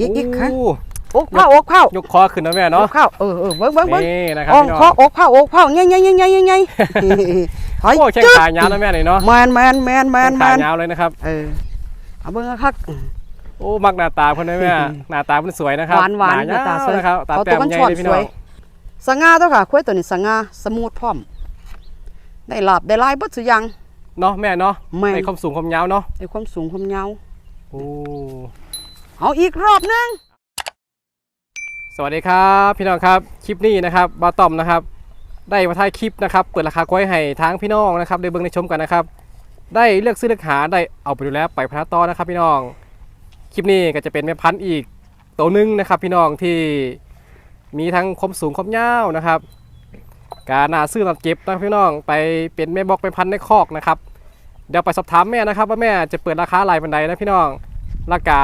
อีกอีกค่ะโอ้อกเผาอกเผายกคอขึ้นนะแม่อเนาะกเผาเออเออเบิ้งเบิ้งเบิ้งนี่นะครับอ่องพี่น้องคออกเผาอกเผาเงี้ยเงี้ยเงี้ยเงี้ยเงี้ยหอยโอ้แข้งจึ๊ดขายาวนะแม่นี่เนาะแมนแมนแมนแมนแข้งแมขานยาวเลยนะครับ เออเอาเบิ้งคักโอ้มักหน้าตาเพิ่นนะแม่หน้าตาเพิ่นสวยนะครับหวานหวานน้หน้าตาสวยนะครับตาเขาแต้ตัวมมันใหญ่ชอดเลยพี่สน้วอยงสง่าตัวค่ะคุ้ยตัวนี้สง่าสมูทพร้อม ได้หลับได้ลายเบิดสุอยังเนาะแม่เนาะแม่นในความสูงความยาวเนาะได้ความสูงความยาวโอ้ เอาอีกรอบหนึง สวัสดีครับ พี่น้องครับคลิปนี้นะครับบาตอมนะครับ ได้มาถ่ายคลิปนะครับ เปิดราคากล้วยให้ทางพี่น้องนะครับได้เบิ่งได้ชมกันนะครับ ได้เลือกซื้อเลือกหาได้เอาไปดูแลไปพัฒนาต่อนะครับ พี่น้องคลิปนี้ก็จะเป็นแม่พันธุ์อีกตัวหนึงนะครับ พี่น้องที่มีทั้งคมสูงคมยาวนะครับการนาซื้อตัดเก็บนะพี่น้องไปเป็นแม่บอกไปพันธุ์ในคอกนะครับเดี๋ยวไปสอบถามแม่นะครับ ว่าแม่จะเปิดราคาลายบันไดนะพี่น้องราคา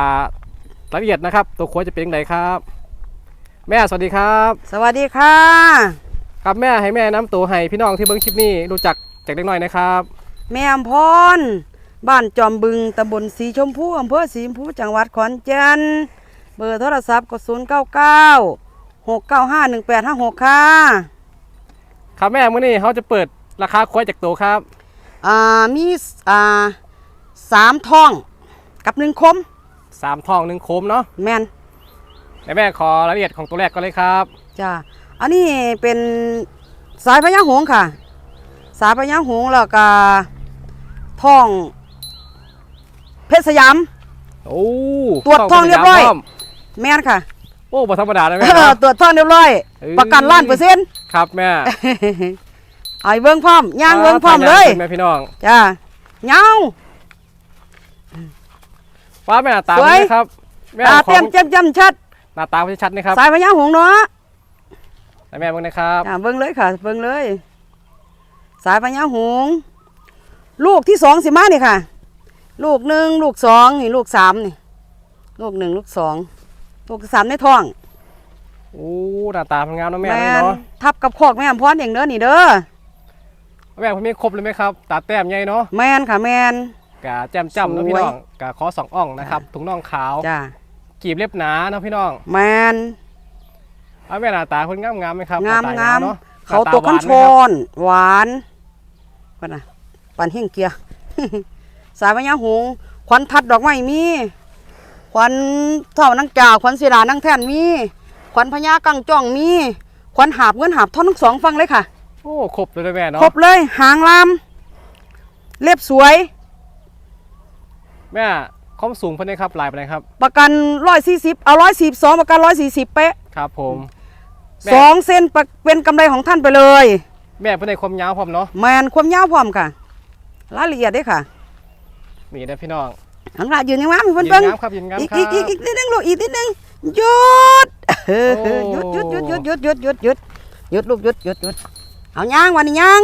รายละเอียดนะครับ ตัวควายจะเป็นยังไงครับ แม่สวัสดีครับ สวัสดีค่ะ ครับแม่ให้แม่น้ำตัวให้พี่น้องที่เบิ้งคลิปนี้รู้จักจากเล็กน้อยนะครับ แม่อำพร บ้านจอมบึงตำบลสีชมพูอำเภอสีชมพูจังหวัดขอนแก่นเบอร์โทรศัพท์ก็0 9 9 6 9 5 1 8 5 6ค่ะครับแม่มื้อนี้เขาจะเปิดราคาควายจากตัวครับ อ่ามีอ่าสามท้องกับหนึ่งคม สามทองหนึ่งโคมเนาะแมนแต่แม่ขอรายละเอียดของตัวแรกก็เลยครับจ้าอันนี้เป็นสายพญาหงส์ค่ะ สายพญาหงส์แล้วก็ท้อง เพชรสยาม โอ้ตรวจทองเรียบร้อยพมแมนค่ะ โอ้บ่ธรรมดาเลยแม่เออเนาะตรวจท้องเรียบร้อย เอ้ย ประกันล้านเปอร์เซ็นต์ ครับแม่ไอ้เบิ้งพร้อมย่างเบิ้งพร้อมเลย แม่พี่น้อง จ้าเงา ว่าแม่หน้าตาสวยเป็นไงครับแม่ตาขอเต็งมเจ็มจำชัด หน้าตาชัดๆนี่ครับสายพญาหงส์เนาะให้แม่เบิ่งนะครับจ้าเบิ้งเลยค่ะเบิ้งเลย สายพญาหงส์ลูกที่สองสิมานี่ค่ะ ลูกหนึ่งลูกสองนี่ลูกสามนี่ลูกหนึ่งลูกสองลูกที่สามในท้องโอ้หน้าตามันงามเนาะแม่แมเลยนเนาะทับกับคอกแม่อำพรเองเด้อนี่เด้อแม่เพิ่นมีครบเลยไหมครับตาแต้มใหญ่เนาะแมนค่ะแมน กะแจ่มจ้ำเนาะพี่สวยน้องกะคอสองอ่องนะครับถุงน่องขาวจ้ากีบเล็บหนาเนาะพี่น้องแมนเอาแม่หน้าตาคนงามงามๆไหมครับงามหน้ตงามเนาะเขาหน้ตัวหขั้นไหชมครับนหวานปันนะปันเฮงเกียร์สายพญาหงส์ขวัญทัดดอกไม้มีขวัญเท่านังจ่าขวัญศิลานังแท่นมีขวัญพญากังจ้องมีขวัญหาบเงินหาบท่อนทั้งสองฟังเลยค่ะโอ้ครบเลยนะแม่เนาะครบเลยหางลามเล็บสวย แม่ความสูงเพิ่นได้ครับลายไปเลยครับประกันร้อยสี่สิบเอาร้อยสี่สองประกันร้อยสี่สิบเป๊ะครับผม แม่ สองเส้นประเป็นกำไรของท่านไปเลย แม่เพิ่นได้ความยาวพร้อมเนาะแมนความยาวพร้อมค่ะ รายละเอียดเด้อค่ะนี่นะพี่น้องหางลายืนยังงามมียืเพิ่นนเบิ่งงามครับยืนงามอีกครับอีกอีกอีกนิดนึงลูกอีกนิดนึงหยุดเออโอ้ หยุดหยุดหยุดหยุดหยุดหยุดหยุดหยุดหยุดลูกหยุดหยุดหยุดเอาย่างวันนี้ย่าง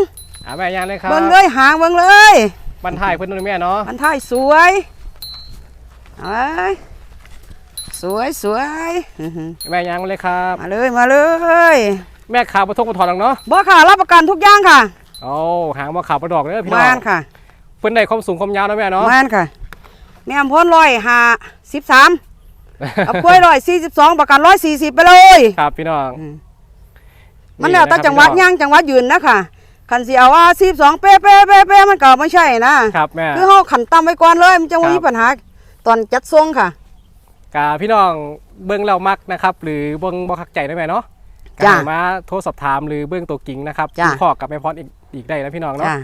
อ่าแม่ยังเลยครับเบิ่งเลยหางเบิ่งเลย บันทายเพิ่นด้วยแม่เนาะมันท้ายสวย เอาไว้สวยสวยอื้อหือแม่ยังเลยครับ มาเลยมาเลย Dạ. แม่ขาวบ่ทกบ่ถอดหรอกเนาะบ่ค่ะรับประกันทุกอย่างค่ะโอ้หางบ่ขาวบ่ดอกเด้อพี่น้แมองนค่ะเพิ่นได้ความสูงความยาวนะแม่เนาะแมนค่ะแม่อำพรร้อยห้าสิบสามเอากล้วยร้อยสี่สิบสองประกันร้อยสี่สิบไปเลยครับพี่น้องมันแล้วแต่ะครับจังหวัดพี่น้ย่างจังหวัดยืนนะค่ะคันสิเอาว่าสิบสองเป๊ะเป๊ะเป๊ะเป๊ะมันก็ไม่ใช่นะ ครับแม่ คือเฮาขันต่ำไว้ก่อนเลยมันจะครัไม่บมีปัญหา ตอนจัดทรงค่ะกาพี่น้องเบิ้งเรามักนะครับ หรือเบิ้งบ่คักใจได้ไหมเนาะจ้ะกามาโทรสอบถามหรือเบิ้งตัวกิ่งนะครับจ้ะคุณพ่อกับแม่พรอีกอีกได้นะพี่น้องเนาะจ้ะ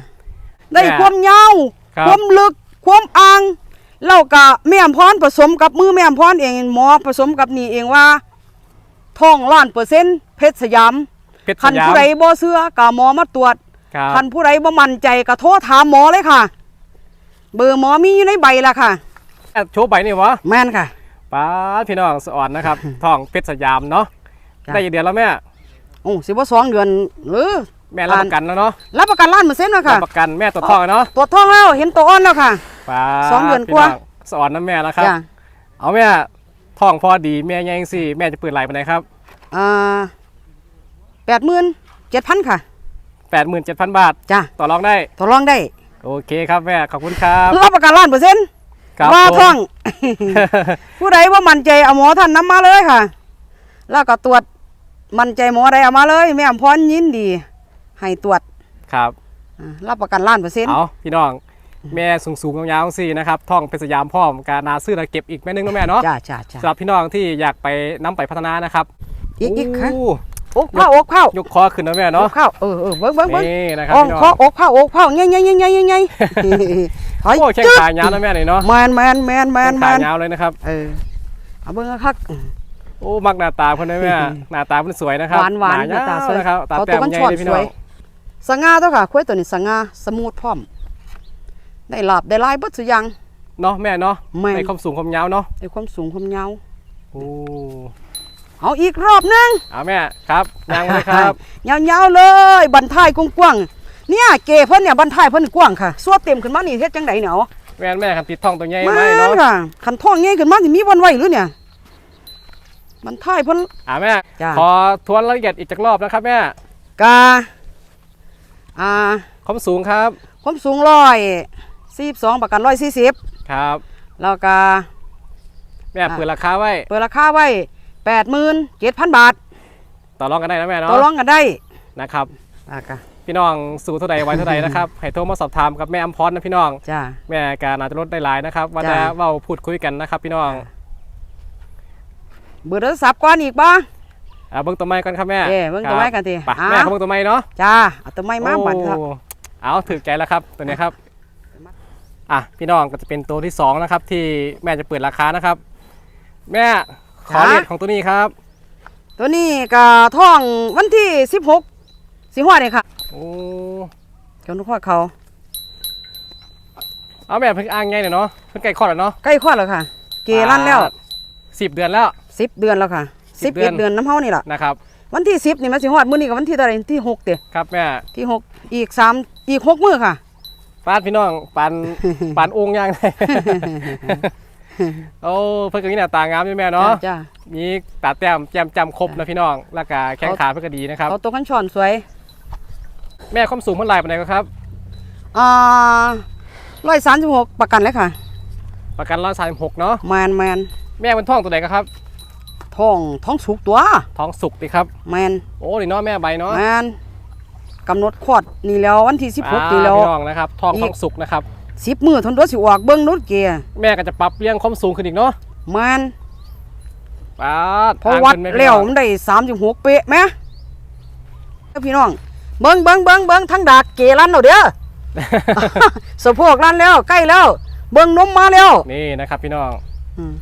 ได้แม่ความยาวครับความลึกความอ่างแล้วก็แม่อำพรผสมกับมือแม่อำพรเองหมอผสมกับนี่เองว่าท้องล้านเปอร์เซ็นต์เพชรสยามเพชรสคันยามผู้ใดบ่เชื่อก็หมอมาตรวจครับคันผู้ใดบ่มั่นใจก็โทรถามหมอเลยค่ะ เบอร์หมอมีอยู่ในใบละค่ะ อะโชว์ใบนี่วะแม่นค่ะ ป้าดพี่น้องสะอ่อนนะครับ ท้องเพชรสยามเนาะจ้ะ ได้กี่เดือนแล้วแม่โอ้สิบ่สองเดือนเออแม่รับประกันแล้วเนาะรับประกันล้านเปอร์เซ็นต์แล้วรัค่ะบประกันแม่ตัวจท้องเนาะตรวจท้องแล้วเห็นตัวอ่อนแล้วค่ะ ป้าสองเดือนพี่กว่าสะอ่อนนะแม่นะครับ จ้ะเอาแม่ท้องพอดีแม่ยังสิแม่จะเปิดไหลไปไหนครับอ่าแปดหมื่นเจ็ดพันค่ะ87,000 บาท จ้ะต่อรองได้ ทดลองได้ โอเคครับแม่ ขอบคุณครับ รับประกันล้านเปอร์เซ็นต์ ครับว่าผมท่อง ผู้ใดว่ามั่นใจเอาหมอท่านนำมาเลยค่ะ แล้วก็ตรวจมั่นใจหมอใดเอามาเลยแม่อำพรยินดี ให้ตรวจครับอ่ารับประกันล้านเปอร์เซ็นต์เอาพี่น้อง แม่สูงสูงๆยาวๆสินะครับท่องเป็นสยามพร้อมการนาซื้อแล้วเก็บอีกแม่นึงนะแม่เนาะจ้าจ้าจ้าสำหรับพี่น้องที่อยากไปน้ำไปพัฒนานะครับอีกอีกค่ะโอ้อกเข้าอกเข้ายกคอขึ้นนะแม่อเนาะกเข้าเออเออเบิ้งเบิ้งเบิ้งนี่นะครับอ่องพี่น้องคออกเข้าอกเข้าเงี้ยเงี้ยเงี้ยเงี้ยเงี้ยเงี้ ยถอยโอ้แข้งขายาวนะแม่เลยเนาะแมนแมนแมนแมนแมแข้งขานยาวเลยนะครับเออเอาเบิ้งคักโอ้มักหน้าตาเพิ่นนะแม่หน้าตาเพิ่นสวยนะครับหวานหวานหน้าหน้าตาสวยนะครับตาเอาแต้ตัวมกันใหญ่ช็อตเลยพี่สน้อวยงสง่าตัวค่ะคุ้ยตัวนี้สง่าสมูทพร้อม ได้หลับได้ลายเบิดสุดอยังเนาะแม่เนาะแม่นในความสูงความยาวเนาะได้ความสูงความยาวโอ้เอาอีกรอบหนึงเอาแม่ครับยางมาเลยครับยาวๆเลย บันทายกว้างๆ เนี่ยเกเพิ่นเนี่ยบันทายเพิ่นกว้างค่ะสวดเต็มขึ้นมานี่เฮ็ดจังไดเนี่ยเอาแม่นแม่คันติดท้องตัวใหญ่มาไหมเนาะค่ะคันท้องใหญ่ขึ้นมาสิมีวันไหวหรือเนี่ยบันทายเพิ่นอ่าแม่จ้าขอทวนรายละเอียดอีกจักรอบนะครับแม่กาอ่าความสูงครับความสูงร้อยสี่สองประกันร้อยสี่สิบครับแล้วก็แม่เปิดราคาไว้เปิดราคาไว้แปดหมื่นเจ็ดพันบาท ต่อรองกันได้นะแม่เนาะต่อรองกันได้นะครับอะกะ พี่น้องสู่เท่าใดไว้เท่าใดนะครับให้โทรมาสอบถามกับแม่อำพรนะพี่น้อง จ้า แม่การอาจจะลดได้หลายนะครับวันจ้านี้เว้าพูดคุยกันนะครับ พี่น้องเบอร์โทรศัพท์ก่อนอีกบ้าอ่าเบิ้งตัวไม้ก่อนครับแม่เอ้เบิ่งตัวไม้กันทีไปอ้าวแม่เขาเบิ้งตัวไม้เนาะ จ้าเอาตัวไม้มาบัดครับ โอ้เอาถือใจแล้วครับตัวนี้ครับ อะพี่น้องก็จะเป็นตัวที่สองนะครับ ที่แม่จะเปิดราคานะครับ แม่ขอจ้าเรียกของตัวนี้ครับ ตัวนี้ก็ท่องวันที่สิบหกสิงหาเนี่ยค่ะ โอ้เจ้านุกพ่อเขาเอาแม่เพิ่งอ้างไงเนี่ยเนาะเพิ่งไก่คลอดแล้วเนาะใกล้คลอดแล้วค่ะ เกลั่นแล้วสิบเดือนแล้ว สิบเดือนแล้วค่ะสิสิบบเดืเอ็อดนเดือนน้ำเฮานี่แหละนะครับ วันที่สิบนี่มันสิฮอดมื้อนี้กับวันที่เท่าไหร่ที่หกเด้ครับแม่ที่หกอีกสามอีกหกมื้อค่ะ ปานพี่น้องปานปานองค์ย่างได้โอ้เพิ่นก็มีหน้าตางามอยู่แม่เนาะจ้ามีตาแต้มแจ่มจำครบนะพี่น้องแล้วก็แข้งขาเพิ่นก็ดีนะครับเอาตัวกันช่อนสวย แม่ความสูงเมื่อไหร่ปานใดก็ครับ อ่าร้อยสามสิบหกประกันเลยค่ะ ประกันร้อยสามสิบหกเนาะแมนแมนแม่เป็นท้องตัวไหนก็ครับ ท้องท้องสุกตัวท้องสุกดิครับ แมนโอ้นี่เนาะแม่ใบเนาะแมนกำหนดคลอดนี่แล้ววันที่สิบหกอ่านี่แล้วพี่น้องนะครับท้องอีกท้องสุกนะครับสิบมือทนตัวสิออกเบิ้งนุดเกียร์แม่ก็จะปรับเรื่องความสูงขึ้นอีกเนาะแมนป้าดเพราะห่างวัดขึ้นไหมแล้วพี่น้องมันได้สามสิบหกเป๊ะไหมพี่น้อง เบิ้งเบิ้งเบิ้งเบิ้งทั้งดากเกลันเอาเด้อ สะโพกลันแล้วใกล้แล้ว เบิ้งนมมาแล้วนี่นะครับพี่น้องอืม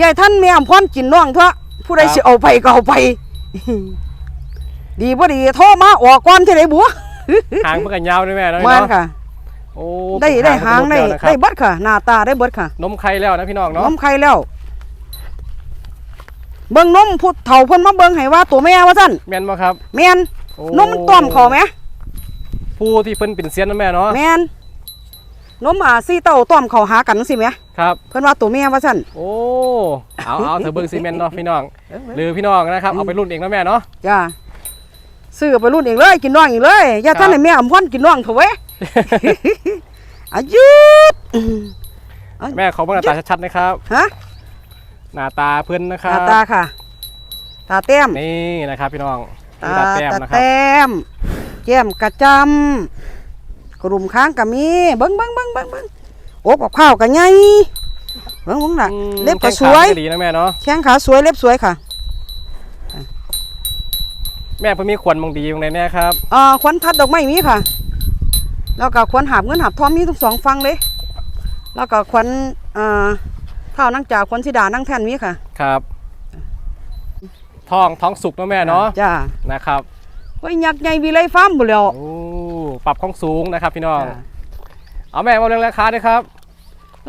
ยายท่านแม่อำพรกินน้องเถอะผู้ใดครับสิเอาไปก็เอาไป ดีบ่ดีโทรมาออกก่อนที่ไหนบัวหางเพิ่งกันยาวด้วยแม่เนาะแม่นค่ะ โอ้ได้ได้หางได้เพิ่นก็ได้ลดแล้วนะครับเบิดค่ะ หน้าตาได้เบิดค่ะ นมไข่แล้วนะพี่น้องนเนาะมไข่แล้ว เบิ่งนมพุดเฒ่าเพิ่นมาเบิ่งให้ว่าตัวแม่ว่าซั่นแม่นบ่ครับ แม่นโอ้ นมมันต้อมเขาไหมผู้ที่เพิ่นเป็นเซียนนะแม่เนาะแม่นนมอ่าซี่เต้าต้อมเขาหากันจังซี่แหมครับ เพิ่นว่าตัวแม่ว่าซั่นโอ้เอาเอาเธอเบิ่งซีเมนต์เนาะพี่น้องหรือพี่น้องนะครับเอาไปรุ่นเองนะแม่เนาะจ้าซื้อไปรุ่นเองเลยกินน้องอีกเลยอย่าครับท่านให้แม่อำพรกินน้องเถอะเว้ยอายุดแม่ขอเบิ่งหน้าตาชัดๆนะครับฮะหน้าตาเพิ่นนะคตารับตาค่ะ ตาแต้มนี่นะครับพี่น้อง ตานี่ตาแต้มตานะครับแต้มแก้มกระจำกลุ่มค้างก็มีเบิ้งเบิ้งเบิ้งเบิ้งเบิ้งโอ้กับข้าวก็ใหญ่เบิ้งเบิ้งน่ะอืมเล็บก็แข้งสขาวยก็ดีนะแม่เนาะแข้งขาสวยเล็บสวยค่ะ แม่เพิ่นมีขวัญมองดีตรงไหนแน่ครับอ่าควันทัดดอกไม้มีค่ะ แล้วก็ควันหาบเงินหาบทองมีทั้งสองฟังเลยแล้วก็ควันอ่าเท้านั่งจ่าควันสิดานั่งแท่นมีค่ะ ครับ ท้องท้องสุกนะแม่เนาะจ้านะครับไว้ยักษ์ใหญ่วิไลฟาร์มบุแล้วโอ้ปรับของสูงนะครับพี่น้องจ้ะเอาแม่มาเรื่องราคาด้วยครับ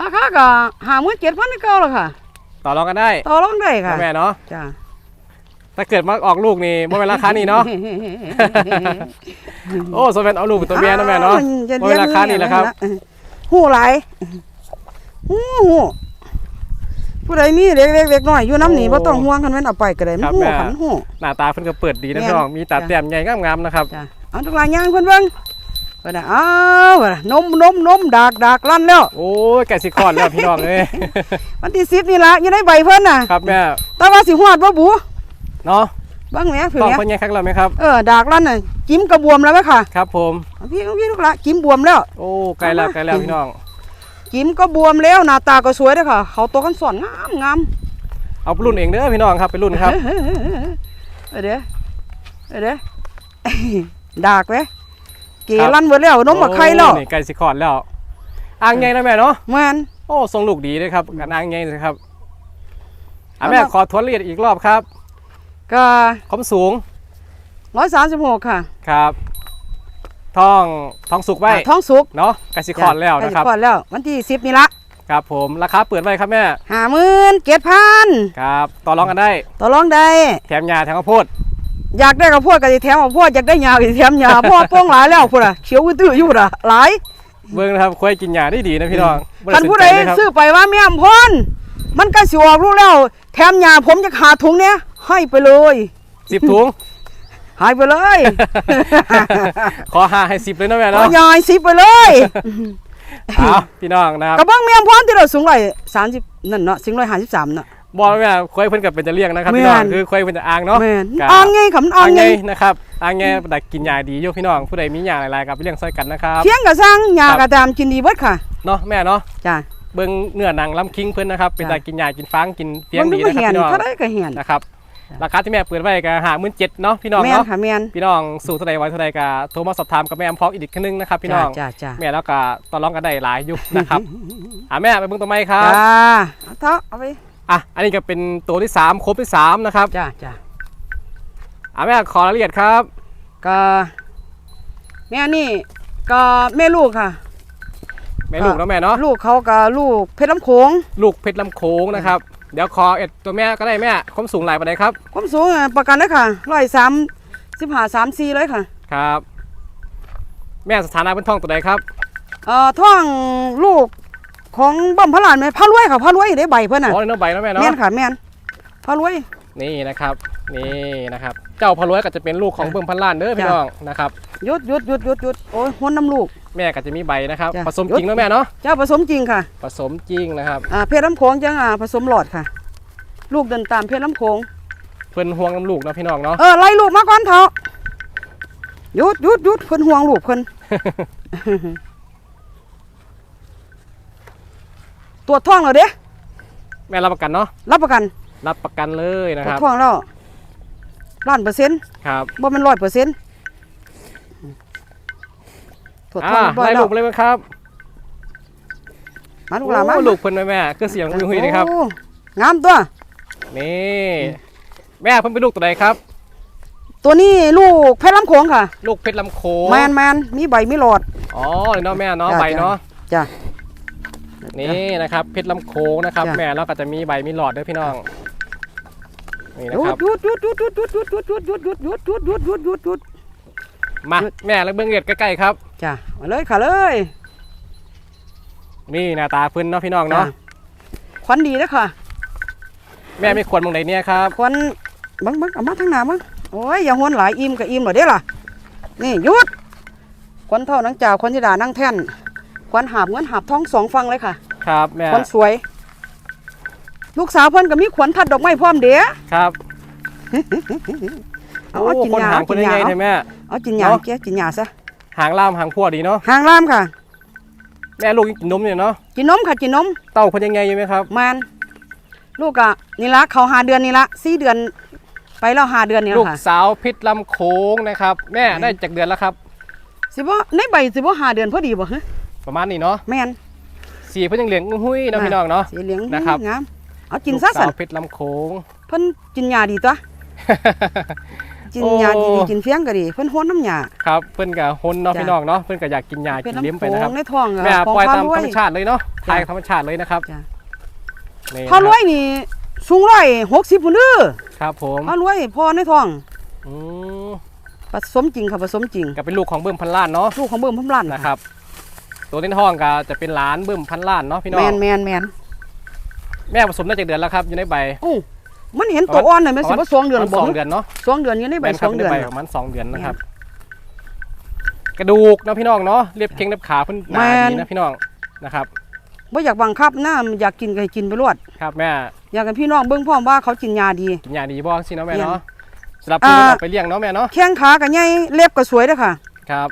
ราคาก็หามื่นเจ็ดพันเก้าแล้วค่ะ ต่อรองกันได้ ต่อรองได้ค่ะนะแม่เนาะจ้าถ้าเกิดมาออกลูกนี่บ่เป็นราคานี้เนาะ โอ้สมเป็นเอาลูกเป็นตัวเมียนะแม่เนาะจะบ่เป็นราคานี้แหละครับ หูหลายหูหู ผู้ใดมีเล็กเล็กเล็กน้อยอยู่น้ำหนีบ่ต้องห่วงกันแม่นเอาไปก็ได้มันหูขันหูหน้าตาเพิ่นก็เปิดดีนะแม่นพี่น้องมีตาจ้ะแต้มใหญ่งามๆนะครับจ้าเอาทุกลายย่างเพิ่นเบิ่งพิ่นน่ะอ้าวเพิ่นน่ะนมนมนมดากดากลั่นแล้วโอ้ยไก่สิคลอดแล้วพี่น้องเอ้ยวันที่10นี่ล่ะอยู่ในใบเพิ่นน่ะครับแม่แต่ว่าสิฮอดบ่บูเนาะเบิ่งแหม่ผืนต้องเนี้ยเพิ่นยังคักแล้วไหมครับเออดากลั่นน่ะจิ้มกระบวมแล้วไหมค่ะ ครับผมเอาพี่เอาพี่ลูกละจิ้มบวมแล้ว โอ้ไก่แล้วไก่แล้วพี่น้อง จิ้มก็บวมแล้วหน้าตาก็สวยเด้อค่ะ เขาตัวกันสอนงามงามเอาไปรุ่นเองเด้อพี่น้องครับไปรุ่นครับเออเด้อเออเด้อดากเลยเกลั่นเบิดแล้วนมมาไข่แล้วโอ้นี่ไก่สิคลอดแล้วอ่างใหญ่แล้วแม่เนาะแม่นโอ้ทรงลูกดีเลยครับกันอ่างใหญ่เลยครับอะเอาแม่มาขอทวนละเอียดอีกรอบครับ ก็ความสูง136ค่ะ ครับ ท้องท้องสุกไว้อ่าท้องสุกเนาะไก่สิคลอดแล้วนะคใกล้รับสิคลอดแล้ววันที่10นี่ละครับผมราคาเปิดไว้ครับแม่57,000ครับต่อรองกันได้ต่อรองได้แถมยาแถมข้าวโพดอยากได้ข้าวโพดก็สิแถมข้าวโพดอยากได้หญ้าก็สิแถมหญ้าเพราะว่าโป้งหลายแล้วพุ่นน่ะเขียวอื้อๆอยู่พุ่นน่ะหลายเบิ่งนะครับควายกินยาได้ดีนะพี่น้องบ่คันสนผู้ใจใดเลยครับซื้อไปว่าแม่อำพรมันก็สิออกรู้แล้ว แถมยาผมจะขาดถุงเนี้ยให้ไปเลยสิบถุง หายไปเลย ขอห้าให้สิบเลยนะแม่ขอเนาะยายสิไปเลยเอาพี่น้องนะครับกระเบื้องแม่อำพรที่เราสูงร้อยสามสิบนั่นเนาะสูงร้อยห้าสิบสามเนาะ บอกแล้วแม่ควายเพิ่นกับเป็นจะเลี้ยงนะครับแม่นพี่น้องคือควายเพิ่นจะอ่างเนาะแม่นกะอ่างไงขำอ่าอ่างงไงไงนะครับอ่างไงแต่กินยาดีอยู่พี่น้องผู้ใดมียาหลายๆกับไปเลี้ยงซอยกันนะครับเที่ยงกับสร้างยาครับกระตามกินดีเบิดค่ะเนาะแม่เนาะจ้าเบิ่งเนื้อหนังลำคิงเพิ่นนะครับเป็นจ้ะแต่กินยากินฟางกินเฟียงมันดีไม่นะคเหียรับนพี่น้อง เท่าไรก็เหียนนะครับ ราคาที่แม่เปิดไว้ก็หาหมื่นเจ็ดเนาะพี่น้องแม่นเนาะค่ะแม่นพี่น้องสู่เท่าใดไว้เท่าใดก็โทรมาสอบถามกับแม่อำพอกอีกครั้งนึงนะครับพี่น้องจ้าจ้าแม่แล้วก็ต่อรองกันได้หลายอยู่นะครับอะแม่ไปเบิ่งตัวไม้ครับจ้าเอาเถอะเอาไปอะอันนี้ก็เป็นตัวที่สามครบที่สามนะครับจ้าจ้าอะแม่ขอรายละเอียดครับ ก็แม่นี่ก็แม่ลูกค่ะแม่ลูกเนาะแม่เนาะลูกเขาก็ลูกเพชรน้ำโขงลูกเพชรลำโขงนะครับ เดี๋ยวขอเอ็ดตัวแม่ก็ได้แม่ความสูงหลายปานใดครับ ความสูงอะประกันเลยค่ะร้อยสามสิบห้าสามสี่เลยค่ะครับ แม่สถานะเป็นท้องตัวใดครับเอ่อท่องลูกของบ่มพระลานไหมพระรวยค่ะพระรวยได้ใบเพิ่นน่ะอ๋อเนื้อใบเนาะแม่เนาะแม่นค่ะแม่นพระรวยนี่นะครับ นี่นะครับ เจ้าพะรวยก็จะเป็นลูกของเบิ่มพันล้านเด้อพี่จ้ะน้องนะครับหยุดหยุดหยุดหยุดหยุดโอ้ยหัวน้ำลูก แม่ก็จะมีใบนะครับ จ้ะ ผสมจริงเนาะแม่เนาะเจ้าผสมจริงค่ะผสมจริงนะครับ อ่าเพชรน้ำโขงจังอ่าผสมหลอดค่ะ ลูกเดินตามเพชรน้ำโขงเพิ่นห่วงน้ำลูกเนาะพี่น้องเนาะเออไล่ลูกมาก่อนเถอะหยุดหยุดหยุดเพิ่นห่วงลูกเพิ่น ตรวจท้องแล้วเด้แม่รับประกันเนาะรับประกันรับประกันเลยนะตรควจรับท้องแล้วล้านเปอร์เซ็นต์ครับบ่แม่นร้อยเปอร์เซ็นต์ ตรวจท้ออ่างเรียบร้อยไล่แล้ลูวกเลยไหมครับมาลูกหลานมาโอ้ลูกเพิ่นไหมแม่คือเสียงหุยๆนะครับ โอ้งามตัว นี่แม่เพิ่นเป็นลูกตัวใดครับ ตัวนี้ลูกเพชรลำโขงค่ะ ลูกเพชรลำโขงแมนแมนมีใบมีหลอด อ๋อนี่เนาะแม่เนาะจ้ะ ใบเนาะจ้ะ นี่นะครับเพชรลำโขงนะครับ จ้ะ แม่แล้วก็จะมีใบมีหลอดด้วยพี่น้องนี่นะหยุครัดบหยุดหยุดหยุดหยุดหยุดหยุดหยุดหยุดหยุดหยุดหยุดหยุดหยุดหยุดหยุดหยุด มาหยุด แม่แล้วเบื้องเอียดใกล้ๆครับ จ้ะมาเลยค่ะเลยนี่หน้าตาเพิ่นเนาะพี่น้องเนาะจ้ควันดีนะค่ะ แม่ไม่ควรมองใดเนี่ยครับควันเบังเบังเอามาทางหน้ามั้งโอ้ยอย่าหวนหลายอิ่มกับอิ่มเหรอเด้ล่ะ นี่หยุดควันเท่านังจ่าควันจิดานั่งแท่นควันหาบเงินหาบท้องสองฟังเลยค่ะครับแม่ควันสวย ลูกสาวเพิ่นก็มีขวัญทัดดอกไม้พร้อมเด้ครับเอาเอาโอ้กินคนยาหางเอาคกินนยังยาไงเอาเถอะแม่ เอากินยาเนาะ เกี้ยกินยาซะ หางล่ามหางพัวดีเนาะหางล่ามค่ะ แม่ลูกยังกินนมเนี่ยเนาะกินนมค่ะกินนมเต้าเพิ่นยังไงอยู่ไหมครับแมนลูกอะนี่ละเขาหาเดือนนี่ละสี่เดือน ไปแล้วหาเดือนนี่ลูละกค่ะสาวพิษลำโขงนะครับ แม่ได้จากเดือนแล้วครับ สิบ่ในใบสิบ่หาเดือนพอดีบ่ฮะประมาณนี้เนาะแมนสีเพิ่นยังเหลืองหุ้ยเนาะพี่น้องเนาะสีเหลืองนะครับงามเอากินลูซะสาสันวพิษลำโขงเพิ่นกินยาดีตัว กินยาโอ้ดีๆกินเฟี้ยงก็ดีเพิ่นโหนน้ำยาครับเพิ่นกับฮนเนาะจ้ะพี่น้องเนาะเพิ่นก็อยากกินยากินเลี้ยมไปนะครับในท้องอะแม่ของปล่อยพาตามรวธรยรมชาติเลยเนาะจ้ะปล่อยธรรมชาติเลยนะครับจ้ะนี่พารวยนี่สูงร้อยหกสิบพุ่นเด้อครับผมพารวยพอในท้องอืมผสมจริงค่ะผสมจริงก็เป็นลูกของเบิ่มพันล้านเนาะลูกของเบิ่มพำลันนะครับตัวนี้ท้องก็จะเป็นหลานเบิ่มพันล้านเนาะพี่น้อแมงนแมนแมนแม่ผสมได้จากเดือนแล้วครับอยู่ในใบอู้ มันเห็นตัวอ่อนเลยมันสิบ่สองเดือนประบ่มาณสองฮะเดือนเนาะสองเดือนอยู่ในใบแม่นคสรับองในเดือนใบประมาณสองเดือนนะครับ กระดูกเนาะพี่น้องเนาะเรียบเค็งเรียบขาเพิ่นหนาแม่นดีนะพี่น้องนะครับบ่อยากบังคับนะอยากกินก็ให้กินไปรวดครับแม่อยากให้พี่น้องเบิ่งพร้อมว่าเขากินยาดีกินยาดีบ่สิเนาะแม่เลี้ยงเนาะสำหรับผู้อ่าที่เอาไปเลี้ยงเนาะแม่เนาะแข้งขาก็ใหญ่เล็บก็สวยเด้อค่ะ ครับ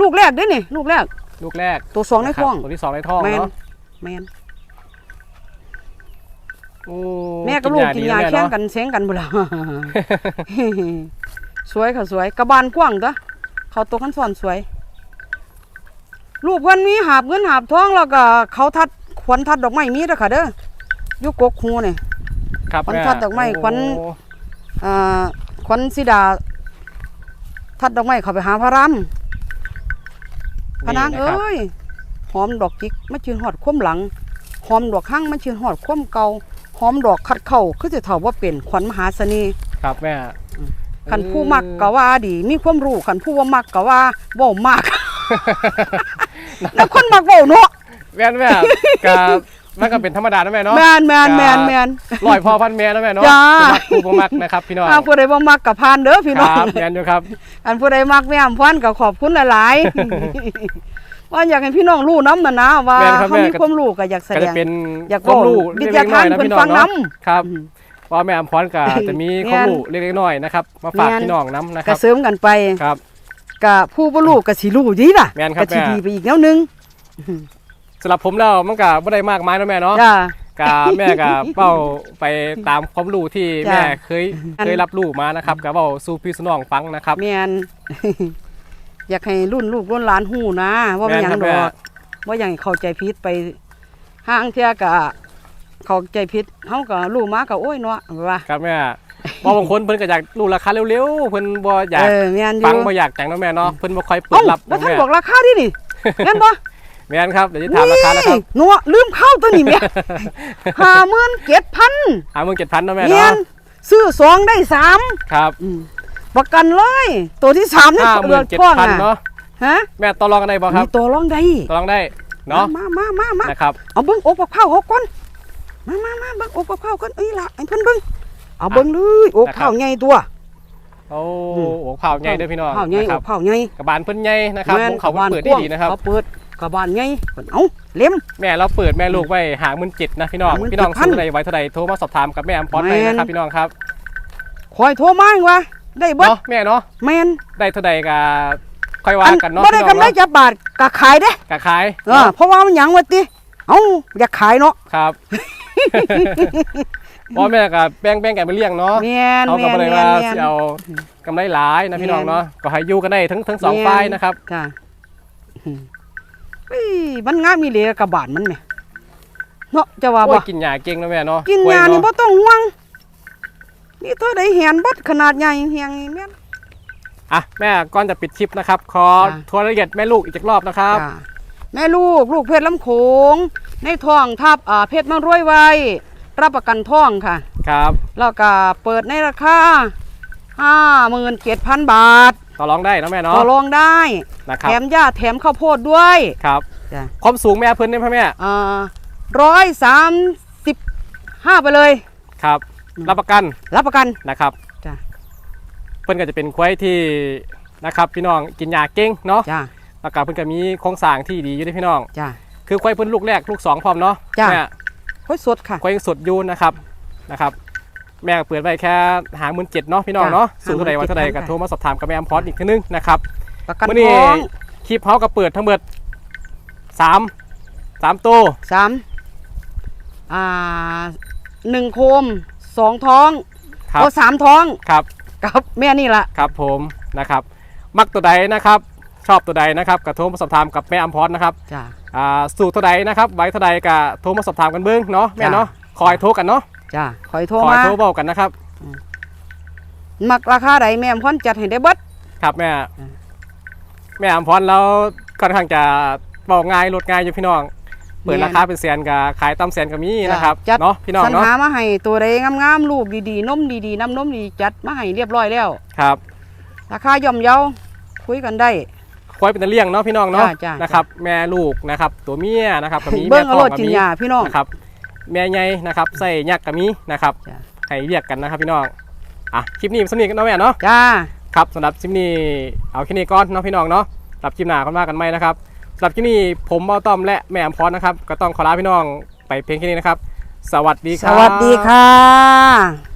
ลูกแรกเด้อนี่ ลูกแรก ลูกแรกตัวสองในนะครับท้องตัวที่สองในท้องแม่นเนาะแม่นโอ้ แม่กับลูกกินยาดีะแข่งเนาะกันเสียงกันบ่ล่ะสวยค่ะสวยกระบาลกว้างตัวเขาตัวคันสอนสวย ลูกเพิ่นมีหาบเงินหาบทองแล้วก็เขาทัดขวัญทัดดอกไม้มีเด้อค่ะเด้ออยู่กกหูนี่ครับขวัญแม่ทัดดอกไม้ขวัญโอ้อ่าขวัญสิดา ทัดดอกไม้เขาไปหาพระรามพะนางะครับเอ้ยหอมดอกจิกมาชื่นหอดคว่มหลังหอมดอกข้างมาชื่นหอดคว่มเก่า หอมดอกคัดเข้าคือสิเฒ่าว่าเป็นขวัญมหาเสน่ห์ครับแม่ขันผู้มักก็ว่าดีมีความรู้ขันผู้ว่ามักก็ว่าเว้ามาก แล้วคนมักเว้าเนาะแม่นแม่กะมันก็เป็นธรรมดานะแม่เนาะแมนแมนแมนแมนลอยพ่อพันแม่นะแม่เนาะจ้ามักผู้บ่มักนะครับพี่น้องถ้าผู้ใดบ่มักก็ผ่านเด้อพี่คน้องรับแม่นอยู่ครับอันผู้ใดมักแม่อำพรก็ขอบคุณหลายๆ ว่าอยากให้พี่น้องรู้นำน่ะนะว่าแม่นครับเขาแม่ มีความรู้ก็อยากแสก็ดจะง เป็นอยากความรู้วิเล็ทกยาๆน้อยๆนะทานพี่น้องเพิ่นฟังเนาะนำครับอืม ว่าแม่อำพรก็จะมีความรู้เล็กๆน้อยๆนะครับมาฝากแม่น พี่น้องน้ำนะคก็รับเสริมกันไปครับ ก็ผู้บ่รู้ก็สิรู้ดีล่ะแม่นครับก็สิแม่ ดีไปอีกแนวหนึงสำหรับผมแล้วมันก็บ่ได้มากมายนะแม่เนาะจ้า กะแม่ก็เป้าไปตามความรู้ที่จ้ะ แม่เคยอันเคยรับรู้มานะครับก็เว้าสู่พี่สน้องฟังนะครับ แม่น อยากให้รุ่นลูกรุ่นหลานฮู้นะว่ามันหยังแม่นดครับอกว่าอย่างเข้าใจผิดไปห้างเที่ยก็เข้าใจผิดเฮาก็รู้มาก็โอ้ยเนาะว่าครับแม่บ่บางคนเพิ่นก็อยากรู้ราคาเร็วๆเพิ่นบ่อยากเออแม่นอฟังยู่บ่อยากแต่งเนาะแม่เนาะเพิ่นบ่ค่อยเปิเอ้าดรับบ่ทันแม่บอกราคาดินี่แม่นบ่แม่นครับเดี๋ยวจะถามราคาแล้วครับหนัวลืมเข้าตัวนี้แม่57,000หาเมือง7,000เนาะแม่แม่เนาะนซื้อสองได้สามครับอืม ประกันเลย ตัวที่สามนี่เลือกท้อง57,000อะเนาะฮะแม่ต่อรองกันได้บ่ครับมีตัวรองได้ต่อรองได้เนาะมามามามานะครับ เอาเบิ้งอกกับข้าวเขาก่อนมามามาเบิ้งอกกับข้าวก่อนเอ้ยล่ะไอ้เพิ่นเบิ้งเอาเบิ้งเลยอกข้าวใหญ่ตัว โอ้โหเผาใหญ่เด้อพี่น้องข้าวใหญ่นะคอรักข้าวใหญ่กระบาลเพิ่นใหญ่นะครับแม่ของเขากระบเปิดกได้ว้างดีนะครับ เขาเปิดกระบาลใหญ่เพิ่นเอ้าเล็ม แม่เราเปิดแม่ลูกไว้หาหมื่นเจ็ดนะพี่น้อง57,000พี่น้องซื้อเท่าใดไว้เท่าใดโทรมาสอบถามกับแม่อำพรไปแม่น นะครับพี่น้องครับ คอยโทรมาอีกว่า ได้เบิดเนาะแม่เนาะแม่นได้เท่าใดก็ค่อยว่าอันกันเนาะบ่ได้พี่น้องกำไรเนาะจับบาทก็ขายเด้กะขายเออเพราะว่ามันหยังวะติเอ้าอยากขายเนาะครับพ่อแม่ก็แบ่งแบ่งกันไปเลี้ยงเนาะแม่นเขาแม่ก็นบ่ได้แม่ว่านแม่นสิเอากำไรหลายนะพี่น้องแม่นเนาะก็ให้อยู่กันได้ทั้งทั้งสองแม่นฝ่ายนะครับจ้ะอืมเฮ้ยมันงามมีเหลกระบาดมันแหมเนาะจะว่าโอ้บ่ยกินหญ้าเก่งนะแม่เนาะกินกล้วยยานี่เะบ่ต้องห่วง นี่เท่าใดแหนบัดขนาดใหญ่แหงนี่แม่น อะแม่ก่อนจะปิดคลิปนะครับ ขอจ้ะทวนรายละเอียดแม่ลูกอีกจักรอบนะครับ จ้ะแม่ลูกลูกเพชรลำโขงในท้องทับอ่าเพชรมันรวยไว้ รับประกันท้องค่ะ ครับแล้วก็เปิดในราคา57,000บาทต่อรองได้นะแม่ต่เนาะอรองได้ นะคแถรับมหญ้าแถมข้าวโพดด้วยครับจ้ะความสูงแม่เพิ่นได้พ่อแม่อ่าร้อยสามสิบห้าไปเลย ครับอืม รับประกันรับประกันนะครับจ้ะเพิ่นก็จะเป็นควายที่นะครับพี่น้องกินยาเก่งเนาะจ้าแล้วก็เพิ่นก็มีโครงสร้างที่ดีอยู่เด้อพี่น้อง จ้าคือควายเพิ่นลูกแรกลูกสองพร้อมเนาะจ้ะ แม่ค่อยสดค่ะควายยังสดอยู่นะครับนะครับ แม่ก็เปิดไว้แค่หาหมื่นเจ็ดเนาะพี่น้องจ้ะเนาะสูงเท่าใดว่าเท่าใด57,000ก็โทรมาสอบถามกับแม่อมพอดอีกทีนึงนะครับ ประกันมื้อนี้ท้องคลิปเฮาก็เปิดทั้งหมดสามสามตัวสามอ่าหนึ่งโคม สองท้องครับเอาสามท้องครับกับแม่นี่ละครับผมนะครับ มักตัวใดนะครับ ชอบตัวใดนะครับก็โทรมาสอบถามกับแม่อมพรนะครับจ้าอ่าสูตรเท่าใดนะครับไว้เท่าใดก็โทรมาสอบถามกันเบิ้งเนาะแม่จ้ะเนาะคอยโทรกันเนาะจ้าคอยโทรคอยมาโทรบอกกันนะครับมักราคาใดแม่พ่อนจัดให้ได้เบิด ครับแม่ อืม แม่อมพรเราค่อนข้างจะบอกง่ายลดง่ายอยู่พี่น้อง เปิดราคาเป็นแสนกับขายตามแสนก็มีนะครับจัดเนาะพี่น้องสรรเนาะหามาให้ตัวใดงามๆลูกดีๆนมดีๆน้ำนมดีจัดมาให้เรียบร้อยแล้วครับ ราคาย่อมเยาคุยกันได้คอยเป็นตะเลี่ยงเนาะพี่น้องเนาะจ้ะจ้ะนะครับ แม่ลูกนะครับ ตัวเมียนะครับกับมีเบิ้แม่งทเอาอโลงดกับกินมียาพี่น้องนะครับ แม่ใหญ่นะครับใส่ยักษ์กับมีนะครับจ้ะให้เรียกกันนะครับพี่น้องอะคลิปนี้สนิทกันเนาะแม่เนาะจ้าครับสำหรับคลิปนี้เอาแค่นี้ก่อนเนาะพี่น้องเนาะรับคลิปหน้ากันมากันไหมนะครับ สำหรับที่นี่ผมเบาต้อมและแม่อมพรนะครับ ก็ต้องขอลาพี่น้องไปเพียงแค่นี้นะครับ สวัสดีคสรับ วัสดีค่ะ